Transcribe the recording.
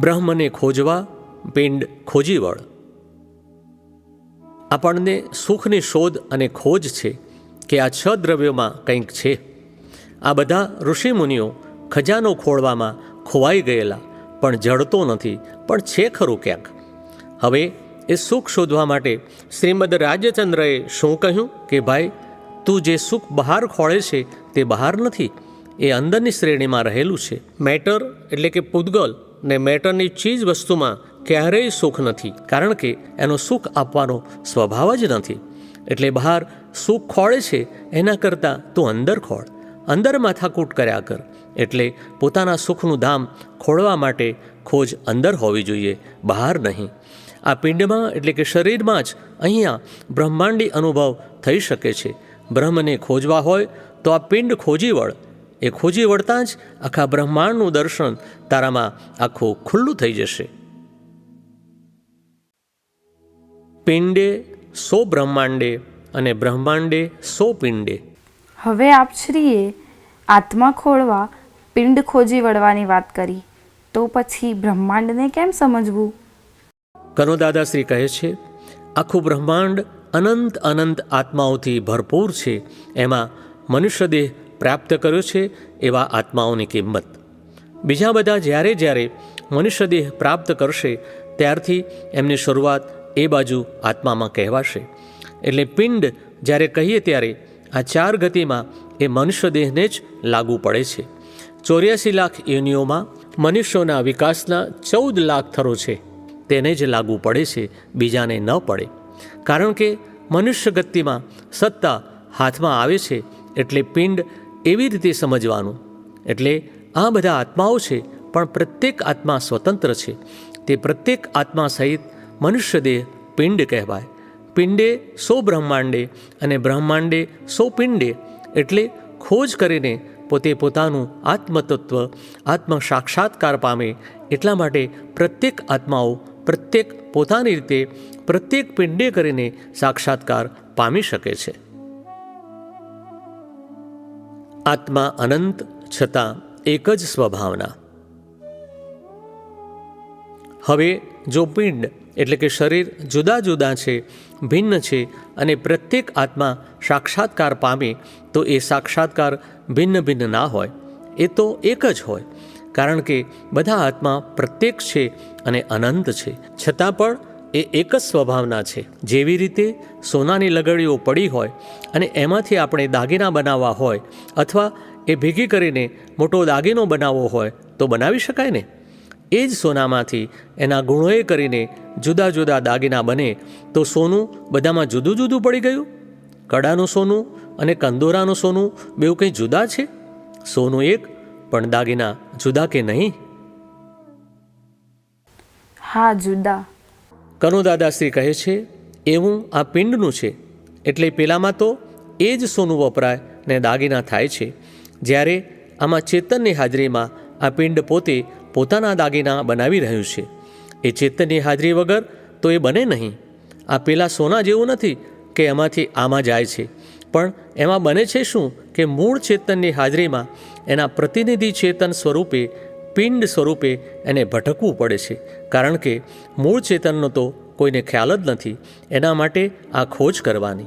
બ્રહ્મને ખોજવા પિંડ ખોજી વળ આપણને સુખની શોધ અને ખોજ છે કે આ છ દ્રવ્યોમાં કંઈક છે. આ બધા ઋષિમુનિઓ ખજાનો ખોળવામાં ખોવાઈ ગયેલા, પણ જડતો નથી, પણ છે ખરું ક્યાંક. હવે એ સુખ શોધવા માટે શ્રીમદ રાજચંદ્રએ શું કહ્યું કે, ભાઈ, તું જે સુખ બહાર ખોળે છે, તે બહાર નથી. એ અંદરની શ્રેણીમાં રહેલું છે. મેટર એટલે કે પૂદગલ ને મેટરની ચીજ વસ્તુમાં ક્યારેય સુખ નથી, કારણ કે એનો સુખ આપવાનો સ્વભાવ જ નથી. એટલે બહાર સુખ ખોળે છે, એના કરતાં તું અંદર ખોળ. અંદર માથાકૂટ કર્યા કર. એટલે પોતાના સુખનું ધામ ખોળવા માટે ખોજ અંદર હોવી જોઈએ, બહાર નહીં. આ પિંડમાં એટલે કે શરીરમાં જ અહીંયા બ્રહ્માંડી અનુભવ થઈ શકે છે. બ્રહ્મને ખોજવા હોય તો આ પિંડ ખોજી વળ. એ ખોજી વળતાં જ આખા બ્રહ્માંડનું દર્શન તારામાં આખું ખુલ્લું થઈ જશે. પિંડે સો બ્રહ્માંડે અને બ્રહ્માંડે સો પિંડે. હવે આપ શ્રીએ આત્મા ખોળવા પિંડ ખોજી વળવાની વાત કરી. તો પછી બ્રહ્માંડને કેમ સમજવું? કરો દાદાશ્રી કહે છે આખું બ્રહ્માંડ અનંત અનંત આત્માઓથી ભરપૂર છે. એમાં મનુષ્ય દેહ પ્રાપ્ત કર્યો છે એવા આત્માઓની કિંમત. બીજા બધા જ્યારે જ્યારે મનુષ્ય દેહ પ્રાપ્ત કરશે, ત્યારથી એમની શરૂઆત એ બાજુ આત્મામાં કહેવાશે. એટલે પિંડ જ્યારે કહીએ ત્યારે આ ચાર ગતિમાં એ મનુષ્ય દેહને જ લાગુ પડે છે. ચોર્યાસી લાખ યોનિઓમાં મનુષ્યોના વિકાસના ચૌદ લાખ થરો છે. તેને જ લાગુ પડે છે, બીજાને ન પડે. કારણ કે મનુષ્ય ગતિમાં સત્તા હાથમાં આવે છે, એટલે પિંડ એવી રીતે સમજવાનું? એટલે આ બધા આત્માઓ છે, પણ પ્રત્યેક આત્મા સ્વતંત્ર છે. તે પ્રત્યેક આત્મા સહિત મનુષ્ય દેહ પિંડ કહેવાય. પિંડે સો બ્રહ્માંડે અને બ્રહ્માંડે સો પિંડે એટલે ખોજ કરીને પોતે પોતાનું આત્મતત્વ આત્મ સાક્ષાત્કાર પામે એટલા માટે પ્રત્યેક આત્માઓ પ્રત્યેક પોતાની રીતે પ્રત્યેક પિંડે કરીને સાક્ષાત્કાર પામી શકે છે. આત્મા અનંત છતાં એક જ સ્વભાવના. હવે જો પિંડ એટલે કે શરીર જુદા જુદા છે, ભિન્ન છે અને પ્રત્યેક આત્મા સાક્ષાત્કાર પામે, તો એ સાક્ષાત્કાર ભિન્ન ભિન્ન ના હોય. એ તો એક જ હોય, કારણ કે બધા આત્મા પ્રત્યેક છે અને અનંત છે. છતાં પણ એ એક જ સ્વભાવના છે. જેવી રીતે સોનાની લગડીઓ પડી હોય અને એમાંથી આપણે દાગીના બનાવવા હોય અથવા એ ભેગી કરીને મોટો દાગીનો બનાવવો હોય તો બનાવી શકાય ને? એ જ સોનામાંથી એના ગુણોએ કરીને જુદા જુદા દાગીના બને તો સોનું બધામાં જુદું જુદું પડી ગયું? કડાનું સોનું અને કંદોરાનું સોનું બેઉ કંઈ જુદા છે? સોનું એક, પણ દાગીના જુદા કે નહીં? હા, જુદા. કનુ દાદાશ્રી કહે છે એવું આ પિંડનું છે. એટલે પેલામાં તો એ જ સોનું વપરાય ને દાગીના થાય છે. જ્યારે આમાં ચેતનની હાજરીમાં આ પિંડ પોતે પોતાના દાગીના બનાવી રહ્યું છે. એ ચેતનની હાજરી વગર તો એ બને નહીં. આ પેલા સોના જેવું નથી કે એમાંથી આમાં જાય છે. પણ એમાં બને છે શું કે મૂળ ચેતનની હાજરીમાં એના પ્રતિનિધિ ચેતન સ્વરૂપે પિંડ સ્વરૂપે એને ભટકવું પડે છે, કારણ કે મૂળ ચેતનનો તો કોઈને ખ્યાલ જ નથી, એના માટે આ ખોજ કરવાની.